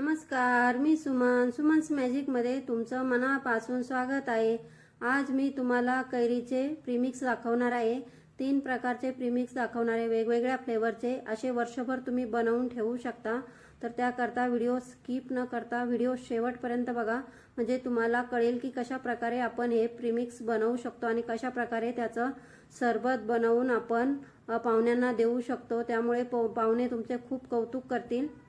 नमस्कार मी सुमन. सुमन्स मॅजिकमध्ये तुमचं मनापासून स्वागत आहे. आज मी तुम्हाला कैरीचे प्रीमिक्स दाखवणार आहे. तीन प्रकारचे प्रीमिक्स दाखवणारे वेगवेगळ्या फ्लेवरचे असे वर्षभर तुम्ही बनवून ठेवू शकता. तर त्याकरता व्हिडिओ स्किप न करता व्हिडिओ शेवटपर्यंत बघा. म्हणजे तुम्हाला कळेल की कशा प्रकारे आपण हे प्रीमिक्स बनवू शकतो आणि कशा प्रकारे त्याचं सरबत बनवून आपण पाहुण्यांना देऊ शकतो. त्यामुळे पो- पाहुणे तुमचे खूप कौतुक करतील.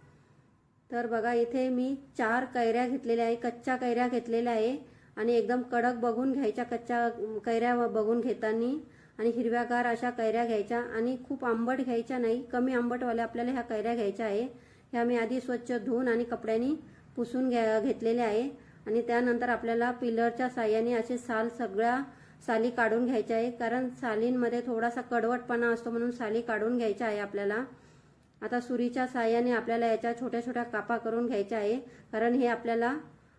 तर बघा इथे मी चार कैऱ्या घेतलेल्या आहे कच्च्या कैऱ्या घेतलेल्या आहे. आणि एकदम कडक बघून घ्यायच्या कच्च्या कैऱ्या बघून घेताना. आणि हिरव्यागार अशा कैऱ्या घ्यायच्या. आणि खूप आंबट घ्यायच्या नाही कमी आंबटवाल्या आपल्याला ह्या कैऱ्या घ्यायच्या आहे. ह्या मी आधी स्वच्छ धुवून आणि कपड्यांनी पुसून घ्या घेतलेल्या आहे. आणि त्यानंतर आपल्याला पिलरच्या साह्याने असे साल सगळ्या साली काढून घ्यायच्या आहे. कारण सालींमध्ये थोडासा कडवटपणा असतो म्हणून साली काढून घ्यायच्या आहे आपल्याला. आता सुरीच्या साह्याने आपल्याला याच्या छोट्या छोट्या कापा करून घ्यायच्या आहे. कारण हे आपल्याला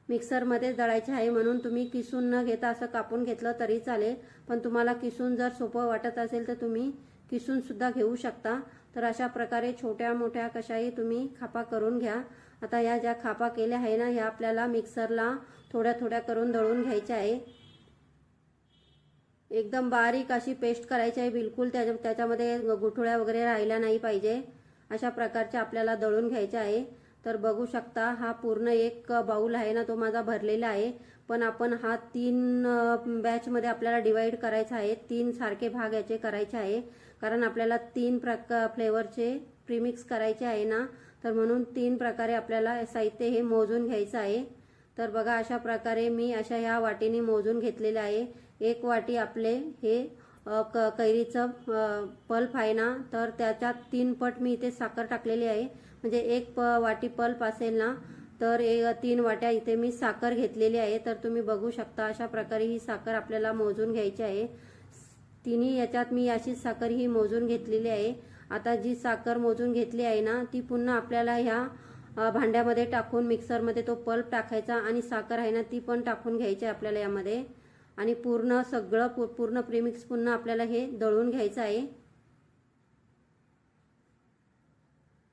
मिक्सरमध्येच दळायचे आहे म्हणून तुम्ही किसून न घेता असं कापून घेतलं तरी चालेल. पण तुम्हाला किसून जर सोपं वाटत असेल तर तुम्ही किसून सुद्धा घेऊ शकता. तर अशा प्रकारे छोट्या मोठ्या कशाही तुम्ही खापा करून घ्या. आता या ज्या खापा केल्या आहे ना ह्या आपल्याला मिक्सरला थोड्या थोड्या करून दळून घ्यायच्या आहे. एकदम बारीक अशी पेस्ट करायची आहे. बिलकुल त्याच्या त्याच्यामध्ये गुठोळ्या वगैरे राहिल्या नाही पाहिजे. अशा प्रकारचे आपल्याला दळून घ्यायचे आहे. तर बघू शकता हा पूर्ण एक बाऊल आहे ना तो माझा भरलेला आहे. पण आपण हा तीन बॅचमध्ये आपल्याला डिवाइड करायचा आहे. तीन सारखे भाग याचे करायचे आहे. कारण आपल्याला तीन प्रकार फ्लेवरचे प्रीमिक्स करायचे आहे ना. तर म्हणून तीन प्रकारे आपल्याला साहित्य हे मोजून घ्यायचं आहे. तर बघा अशा प्रकारे मी अशा ह्या वाटीने मोजून घेतलेलं आहे. एक वाटी आपले हे क कैरीचं पल्प आहे ना तर त्याच्यात तीन पट मी इथे साखर टाकलेली आहे. म्हणजे एक प वाटी पल्प असेल ना तर ए तीन वाट्या इथे मी साखर घेतलेली आहे. तर तुम्ही बघू शकता अशा प्रकारे ही साखर आपल्याला मोजून घ्यायची आहे. तिन्ही याच्यात मी अशी साखर ही मोजून घेतलेली आहे. आता जी साखर मोजून घेतली आहे ना ती पुन्हा आपल्याला ह्या भांड्यामध्ये टाकून मिक्सरमध्ये तो पल्प टाकायचा आणि साखर आहे ना ती पण टाकून घ्यायची आहे आपल्याला यामध्ये. आणि पूर्ण सगळं पूर्ण प्रीमिक्स पुन्हा आपल्याला हे दळून घ्यायचं आहे.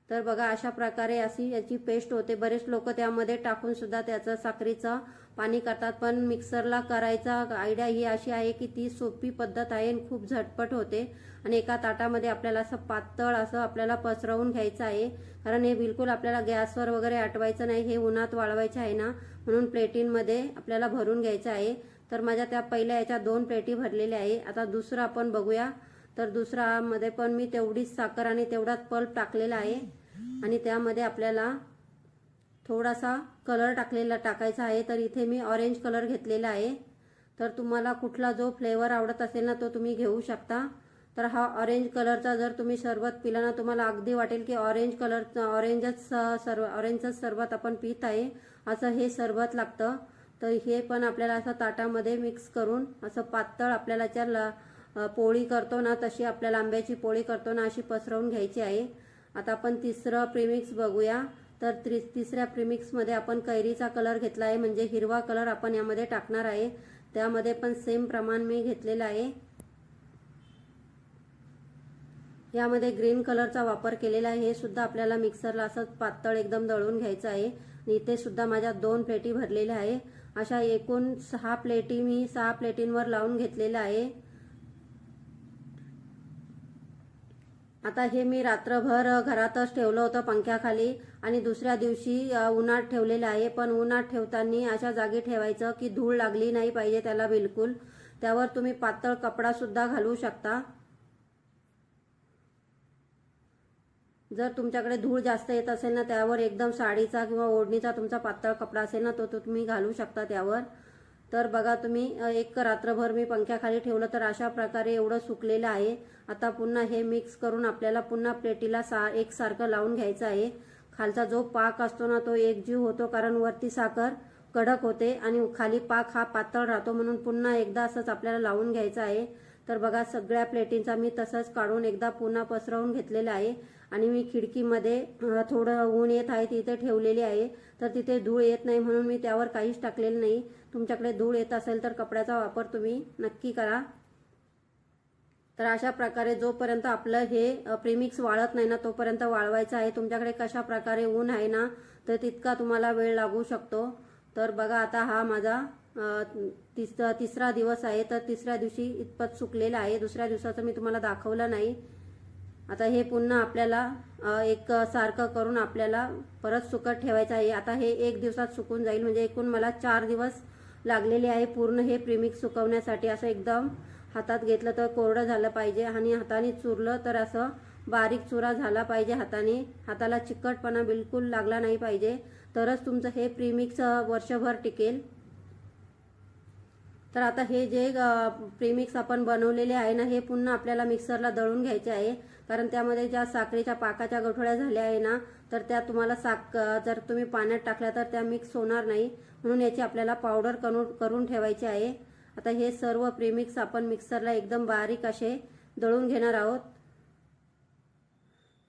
तर बघा अशा प्रकारे अशी याची पेस्ट होते. बरेच लोक त्यामध्ये टाकून सुद्धा त्याचं साखरेचं पाणी करतात. पण मिक्सरला करायचा आयडिया ही अशी आहे की ती सोपी पद्धत आहे आणि खूप झटपट होते. आणि एका ताटामध्ये आपल्याला असं पातळ असं आपल्याला पसरवून घ्यायचं आहे. कारण हे बिलकुल आपल्याला गॅसवर वगैरे आटवायचं नाही. हे उन्हात वाळवायचं आहे ना. म्हणून प्लेटींमध्ये आपल्याला भरून घ्यायचं आहे. तर माझ्या त्या पहिल्या याच्या दोन प्लेटी भरलेल्या आहे. आता दुसरं आपण बघूया. तर दुसरामध्ये पण मी तेवढीच साखर आणि तेवढाच पल्प टाकलेला आहे. आणि त्यामध्ये आपल्याला थोडासा कलर टाकलेला टाकायचा आहे. तर इथे मी ऑरेंज कलर घेतलेला आहे. तर तुम्हाला कुठला जो फ्लेवर आवडत असेल ना तो तुम्ही घेऊ शकता. तर हा ऑरेंज कलरचा जर तुम्ही सरबत पिला ना तुम्हाला अगदी वाटेल की ऑरेंज कलर ऑरेंजच सर्व ऑरेंजच सरबत आपण पित आहे. असं हे सरबत लागतं. तर हे पण आपल्याला असं ताटामध्ये मिक्स करून असं पातळ आपल्याला ज्या पोळी करतो ना तशी आपल्याला आंब्याची पोळी करतो ना अशी पसरवून घ्यायची आहे. आता आपण तिसरं प्रीमिक्स बघूया. तर त्रि तिसऱ्या प्रीमिक्समध्ये आपण कैरीचा कलर घेतला आहे म्हणजे हिरवा कलर आपण यामध्ये टाकणार आहे. त्यामध्ये पण सेम प्रमाण मी घेतलेलं आहे. यामध्ये ग्रीन कलरचा वापर केलेला आहे. हे सुद्धा आपल्याला मिक्सरला असं पातळ एकदम दळून घ्यायचं आहे. आणि इथे सुद्धा माझ्या दोन प्लेटी भरलेल्या आहे. अशा एकूण सहा प्लेटी मी सहा प्लेटींवर लावून घेतलेलं आहे. आता हे मी रात्रभर घरातच ठेवलं होतं पंख्याखाली आणि दुसऱ्या दिवशी उन्हात ठेवलेलं आहे. पण उन्हात ठेवताना अशा जागी ठेवायचं की धूळ लागली नाही पाहिजे त्याला बिलकुल. त्यावर तुम्ही पातळ कपडा सुद्धा घालू शकता. जर तुमच्याकडे धूळ जास्त येत असेल ना त्यावर एकदम साडीचा किंवा ओढणीचा तुमचा पातळ कपडा असेल ना तो तो तुम्ही घालू शकता त्यावर. तर बघा तुम्ही एक रात्रभर मी पंख्याखाली ठेवलं तर अशा प्रकारे एवढं सुकलेलं आहे. आता पुन्हा हे मिक्स करून आपल्याला पुन्हा प्लेटीला सा एकसारखं लावून घ्यायचं आहे. खालचा जो पाक असतो ना तो एकजीव होतो कारण वरती साखर कडक होते आणि खाली पाक हा पातळ राहतो म्हणून पुन्हा एकदा असंच आपल्याला लावून घ्यायचं आहे. तर बघा सगळ्या प्लेटींचा मी तसंच काढून एकदा पुन्हा पसरवून घेतलेला आहे. आणि मी खिडकीमध्ये थोडं ऊन येत आहे तिथे ठेवलेली आहे. तर तिथे धूळ येत नाही म्हणून मी त्यावर काहीच टाकलेलं नाही. तुमच्याकडे धूळ येत असेल तर कपड्याचा वापर तुम्ही नक्की करा. तर अशा प्रकारे जोपर्यंत आपलं हे प्रेमिक्स वाळत नाही ना तोपर्यंत वाळवायचं आहे. तुमच्याकडे कशा प्रकारे ऊन आहे ना तर तितका तुम्हाला वेळ लागू शकतो. तर बघा आता हा माझा तिस तिसरा दिवस आहे. तर तिसऱ्या दिवशी इतपत सुकलेला आहे. दुसऱ्या दिवसाचं मी तुम्हाला दाखवलं नाही. आता हे पुन्हा आपल्याला एक सारखं करून आपल्याला परत सुकत ठेवायचं आहे. आता हे एक दिवसात सुकून जाईल. म्हणजे एकूण मला चार दिवस लागलेले आहे पूर्ण हे प्रीमिक्स सुकवण्यासाठी. असं एकदम हातात घेतलं तर कोरडं झालं पाहिजे आणि हाताने चुरलं तर असं बारीक चुरा झाला पाहिजे हाताने. हाताला चिकटपणा बिलकुल लागला नाही पाहिजे. तरच तुमचं हे प्रीमिक्स वर्षभर टिकेल. तर आता हे जे प्रीमिक्स आपण बनवलेले आहे ना हे पुन्हा आपल्याला मिक्सरला दळून घ्यायचे आहे. कारण त्यामध्ये ज्या साखरेच्या पाकाच्या गठोळ्या झाल्या आहे ना तर त्या तुम्हाला साक जर तुम्ही पाण्यात टाकल्या तर त्या मिक्स होणार नाही. म्हणून याची आपल्याला पावडर करून करून ठेवायची आहे. आता हे सर्व प्रीमिक्स आपण मिक्सरला एकदम बारीक असे दळून घेणार आहोत.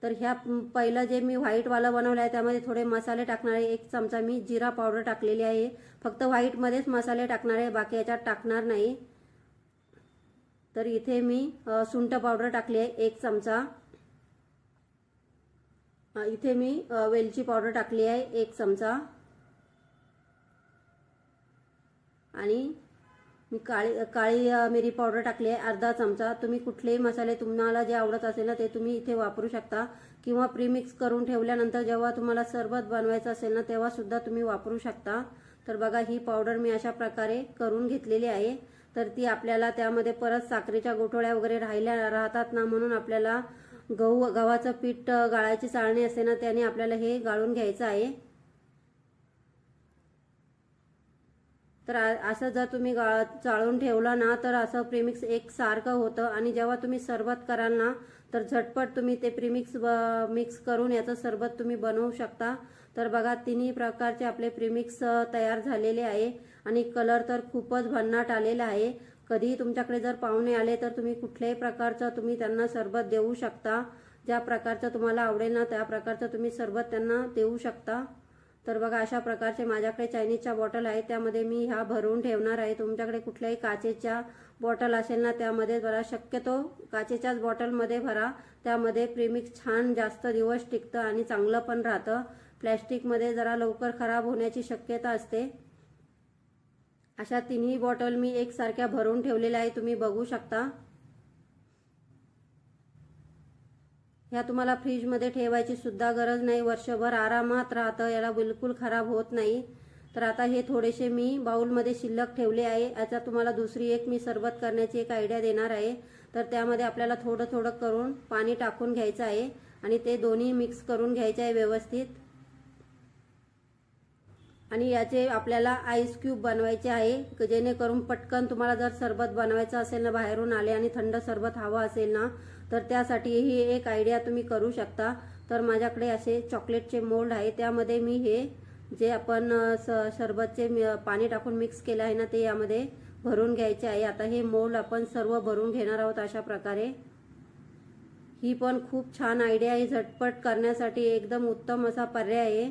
तर ह्या पहिलं जे मी व्हाईटवालं बनवलं आहे त्यामध्ये थोडे मसाले टाकणार आहे. एक चमचा मी जिरा पावडर टाकलेली आहे. फक्त व्हाईटमध्येच मसाले टाकणार आहे बाकी याच्यात टाकणार नाही. तर इथे मी सुंठ पावडर टाकली आहे एक चमचा. इथे मी वेलची पावडर टाकली आहे एक चमचा. आणि मी काळी काळी मिरी पावडर टाकली आहे अर्धा चमचा. तुम्ही कुठलेही मसाले तुम्हाला जे आवडत असेल ना ते तुम्ही इथे वापरू शकता. किंवा प्रीमिक्स करून ठेवल्यानंतर जेव्हा तुम्हाला सरबत बनवायचं असेल ना तेव्हा सुद्धा तुम्ही वापरू शकता. तर बघा ही पावडर मी अशा प्रकारे करून घेतलेली आहे. तर ती आपल्याला त्यामध्ये परत साखरेच्या गोठोळ्या वगैरे राहिल्या राहतात ना म्हणून आपल्याला गहू गव्हाचं पीठ गाळायची चाळणी असते ना त्याने आपल्याला हे गाळून घ्यायचं आहे. तर असं जर तुम्ही गाळ चाळून ठेवलं ना तर असं प्रीमिक्स एक सारखं होतं. आणि जेव्हा तुम्ही सरबत कराल ना तर झटपट तुम्ही ते प्रिमिक्स मिक्स करून याचं सरबत तुम्ही बनवू शकता. तर बघा तिन्ही प्रकारचे आपले प्रिमिक्स तयार झालेले आहे. आणि कलर तर खूपच भन्नाट आलेला आहे. कधीही तुमच्याकडे जर पाहुणे आले तर तुम्ही कुठल्याही प्रकारचं तुम्ही त्यांना सरबत देऊ शकता. ज्या प्रकारचं तुम्हाला आवडेल ना त्या प्रकारचं तुम्ही सरबत त्यांना देऊ शकता. तर बघा अशा प्रकारचे माझ्याकडे चायनीजच्या बॉटल आहे त्यामध्ये मी ह्या भरून ठेवणार आहे. तुमच्याकडे कुठल्याही काचेच्या बॉटल असेल ना त्यामध्ये भरा शक्यतो काचेच्याच बॉटलमध्ये भरा. त्यामध्ये प्रीमिक्स छान जास्त दिवस टिकतं आणि चांगलं पण राहतं. प्लॅस्टिकमध्ये जरा लवकर खराब होण्याची शक्यता असते. अशा तिन्ही बॉटल मी एकसारख्या भरून ठेवलेल्या आहे तुम्ही बघू शकता. ह्या तुम्हाला फ्रीजमध्ये ठेवायची सुद्धा गरज नाही. वर्षभर आरामात राहतं. याला बिलकुल खराब होत नाही. तर आता हे थोडेसे मी बाउलमध्ये शिल्लक ठेवले आहे. याचा तुम्हाला दुसरी एक मी सरबत करण्याची एक आयडिया देणार आहे. तर त्यामध्ये आपल्याला थोडं थोडं करून पाणी टाकून घ्यायचं आहे. आणि ते दोन्ही मिक्स करून घ्यायचे आहे व्यवस्थित. आणि याचे आपल्याला आईस क्यूब बनवायचे आहे जेणेकरून पटकन तुम्हाला जर सरबत बनवायचं असेल ना बाहेरून आले आणि थंड सरबत हवं असेल ना तर त्यासाठी ही एक आयडिया तुम्ही करू शकता. तर माझ्याकडे असे चॉकलेटचे मोल्ड आहे. त्यामध्ये मी हे जे आपण स सरबतचे पाणी टाकून मिक्स केलं आहे ना ते यामध्ये भरून घ्यायचे आहे. आता हे मोल्ड आपण सर्व भरून घेणार आहोत अशा प्रकारे. ही पण खूप छान आयडिया आहे. झटपट करण्यासाठी एकदम उत्तम असा पर्याय आहे.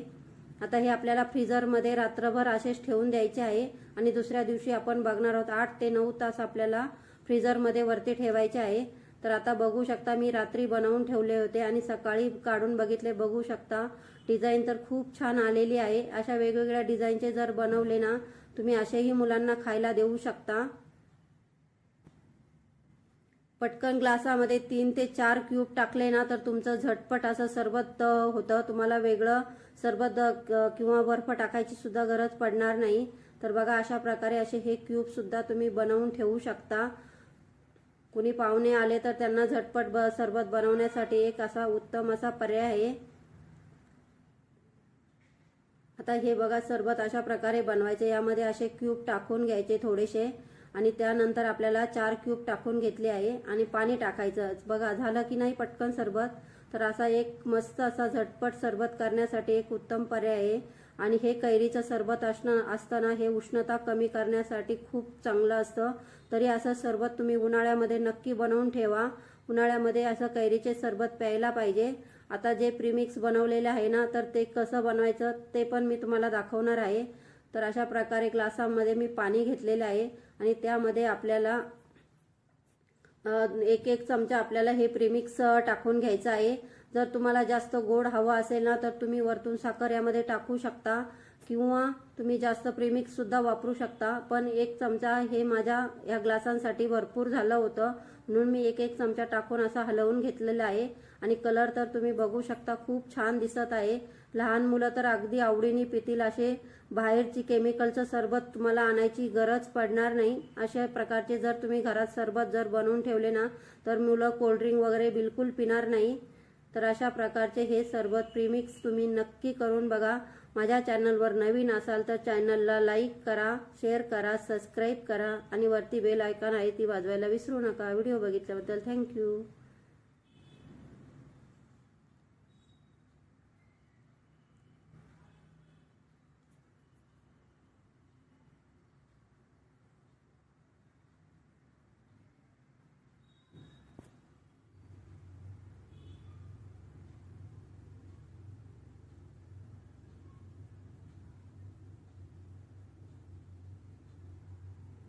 आता हे आपल्याला फ्रीजरमध्ये रात्रभर असेच ठेवून द्यायचे आहे आणि दुसऱ्या दिवशी आपण बघणार आहोत आठ ते नऊ तास आपल्याला फ्रीजरमध्ये वरती ठेवायचे आहे. तर आता बघू शकता मी रात्री बनवून ठेवले होते आणि सकाळी काढून बघितले. बघू शकता डिझाईन तर खूप छान आलेली आहे. अशा वेगवेगळ्या डिझाईनचे जर बनवले ना तुम्ही असेही मुलांना खायला देऊ शकता. पटकन ग्लासामध्ये तीन ते चार क्यूब टाकले ना तर तुमचं झटपट असं सरबत होतं. तुम्हाला वेगळं सरबत किंवा बर्फ टाकायची सुद्धा गरज पडणार नाही. तर बघा अशा प्रकारे असे हे क्यूब सुद्धा तुम्ही बनवून ठेवू शकता. कुणी पाहुणे आले तर त्यांना झटपट सरबत बनवण्यासाठी एक असा उत्तम असा पर्याय आहे. आता हे बघा सरबत अशा प्रकारे बनवायचे. यामध्ये असे क्यूब टाकून घ्यायचे थोडेसे. आणि त्यानंतर आपल्याला चार क्यूब टाकून घेतले आहे. आणि पाणी टाकायचं. बघा झालं की नाही पटकन सरबत? तर असा एक मस्त असा झटपट सरबत करण्यासाठी एक उत्तम पर्याय आहे. आणि हे कैरीचं सरबत असणं असताना हे उष्णता कमी करण्यासाठी खूप चांगलं असतं. तरी असं सरबत तुम्ही उन्हाळ्यामध्ये नक्की बनवून ठेवा. उन्हाळ्यामध्ये असं कैरीचे सरबत प्यायला पाहिजे. आता जे प्रीमिक्स बनवलेले आहे ना तर ते कसं बनवायचं ते पण मी तुम्हाला दाखवणार आहे. तर अशा प्रकारे ग्लासामध्ये मी पाणी घेतलेलं आहे. आणि त्यामध्ये आपल्याला एक एक चमचा आपल्याला हे प्रीमिक्स टाकून घ्यायचं आहे. जर तुम्हाला जास्त गोड हवं असेल ना तर तुम्ही वरतून साखर यामध्ये टाकू शकता. किंवा तुम्ही जास्त प्रेमिक्स सुद्धा वापरू शकता. पण एक चमचा हे माझ्या या ग्लासांसाठी भरपूर झालं होतं. म्हणून मी एक एक चमचा टाकून असा हलवून घेतलेला आहे. आणि कलर तर तुम्ही बघू शकता खूप छान दिसत आहे. लहान मुलं तर अगदी आवडीने पितील असे. बाहेरची केमिकलचं सरबत तुम्हाला आणायची गरज पडणार नाही. अशा प्रकारचे जर तुम्ही घरात सरबत जर बनवून ठेवले ना तर मुलं कोल्ड्रिंक वगैरे बिलकुल पिणार नाही. तर अशा प्रकारचे हे सरबत प्रीमिक्स तुम्ही नक्की करून बघा. माझ्या चॅनलवर नवीन असाल तर चॅनलला लाईक करा शेअर करा सबस्क्राईब करा आणि वरती बेल आयकॉन आहे ती वाजवायला विसरू नका. व्हिडिओ बघितल्याबद्दल थँक्यू.